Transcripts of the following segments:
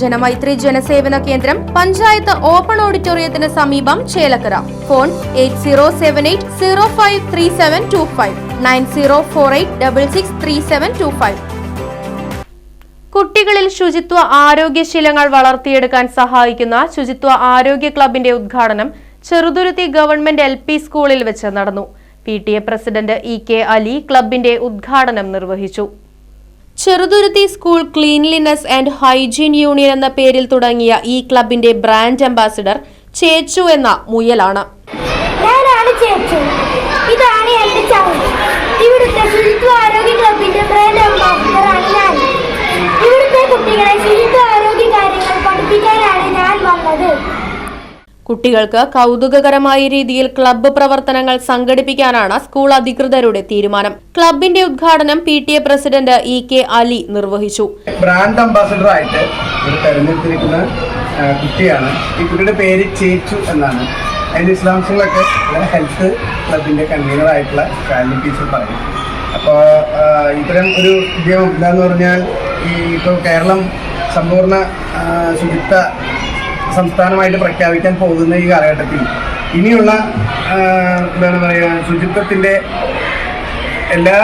ജനമൈത്രി ജനസേവന കേന്ദ്രം പഞ്ചായത്ത് ഓപ്പൺ ഓഡിറ്റോറിയത്തിന് സമീപം Chelakkara. Phone eight zero seven eight zero five three seven two five nine zero four eight double six three seven two five. കുട്ടികളിൽ ശുചിത്വ ആരോഗ്യശീലങ്ങൾ വളർത്തിയെടുക്കാൻ സഹായിക്കുന്ന ശുചിത്വ ആരോഗ്യ ക്ലബിന്റെ ഉദ്ഘാടനം ചെറുതുരുത്തി ഗവൺമെന്റ് എൽ പി സ്കൂളിൽ വെച്ച് നടന്നു. P T A president E K Ali ക്ലബിന്റെ ഉദ്ഘാടനം നിർവഹിച്ചു. Cheruthuruthy school cleanliness and hygiene union എന്ന പേരിൽ തുടങ്ങിയ ഈ ക്ലബിന്റെ ബ്രാൻഡ് അംബാസിഡർ ചേച്ചു എന്ന മുയലാണ് ഞാനാണ് ചേച്ചു ഇതാണ് എന്റെ ചാനൽ ഇവിടുത്തെ ശുചിത്വ ആരോഗ്യ ക്ലബിന്റെ ബ്രാൻഡ് അംബാസിഡറാണ് ഞാൻ ഇവിടുത്തെ കുട്ടികളെ ശുചിത്വ ആരോഗ്യ കാര്യങ്ങൾ പഠിപ്പിക്കാനാണ് ഞാൻ വന്നത് കുട്ടികൾക്ക് കൗതുകകരമായ രീതിയിൽ ക്ലബ്ബ് പ്രവർത്തനങ്ങൾ സംഘടിപ്പിക്കാനാണ് സ്കൂൾ അധികൃതരുടെ തീരുമാനം. ക്ലബിന്റെ ഉദ്ഘാടനം P T A president E K Ali നിർവഹിച്ചു. ബ്രാൻഡ് ഇവിടെ തെരഞ്ഞെടുത്തിരിക്കുന്ന കുട്ടിയാണ്. ഈ കുട്ടിയുടെ പേര് ചേച്ചു എന്നാണ്. അതിന്റെ വിശദാംശങ്ങളൊക്കെ ഹെൽത്ത് ക്ലബിന്റെ കൺവീനർ ആയിട്ടുള്ള ടീച്ചർ പറയും. അപ്പോൾ ഇത്തരം ഒരു ഉദ്യമം എന്താന്ന് പറഞ്ഞാൽ ഈ ഇപ്പോൾ കേരളം സമ്പൂർണ ശുചിത്വ സംസ്ഥാനമായിട്ട് പ്രഖ്യാപിക്കാൻ പോകുന്ന ഈ കാലഘട്ടത്തിൽ ഇനിയുള്ള എന്താണ് പറയുക ശുചിത്വത്തിന്റെ എല്ലാ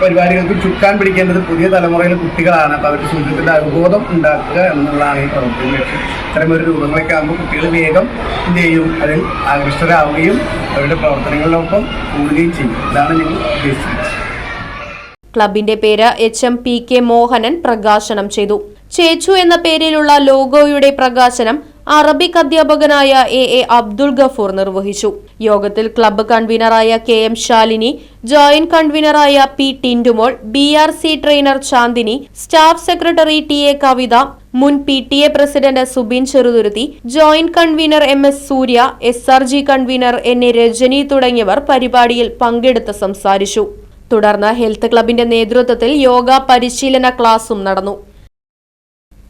പരിപാടികൾക്കും ചുക്കാൻ പിടിക്കേണ്ടത് പുതിയ തലമുറയിലെ കുട്ടികളാണ്. അപ്പോൾ അവർക്ക് ശുചിത്വത്തിന്റെ അവബോധം ഉണ്ടാക്കുക എന്നുള്ളതാണ് ഈ പ്രവർത്തനം ഇത്തരം ഒരു രൂപങ്ങളൊക്കെ ആകുമ്പോൾ കുട്ടികൾ വേഗം എന്ത് ചെയ്യും? അതിൽ ആകൃഷ്ടരാവുകയും അവരുടെ പ്രവർത്തനങ്ങളിലൊപ്പം കൂടുകയും ചെയ്യും. ഇതാണ് ഞങ്ങൾ ഉദ്ദേശിച്ചത്. ക്ലബിന്റെ പേര് H M P K Mohanan പ്രകാശനം ചെയ്തു. ചേച്ചു എന്ന പേരിലുള്ള ലോഗോയുടെ പ്രകാശനം അറബിക് അധ്യാപകനായ എ എ അബ്ദുൾ ഗഫൂർ നിർവഹിച്ചു. യോഗത്തിൽ ക്ലബ്ബ് കൺവീനറായ K M Shalini joint കൺവീനറായ P Tindumol B R C trainer Chandini staff secretary T A Kavitha മുൻ P T A president Subin Cheruthuruthy joint convener M S Surya S R G convener N A Rajani തുടങ്ങിയവർ പരിപാടിയിൽ പങ്കെടുത്ത് സംസാരിച്ചു. തുടർന്ന് health ക്ലബിന്റെ നേതൃത്വത്തിൽ യോഗ പരിശീലന ക്ലാസും നടന്നു.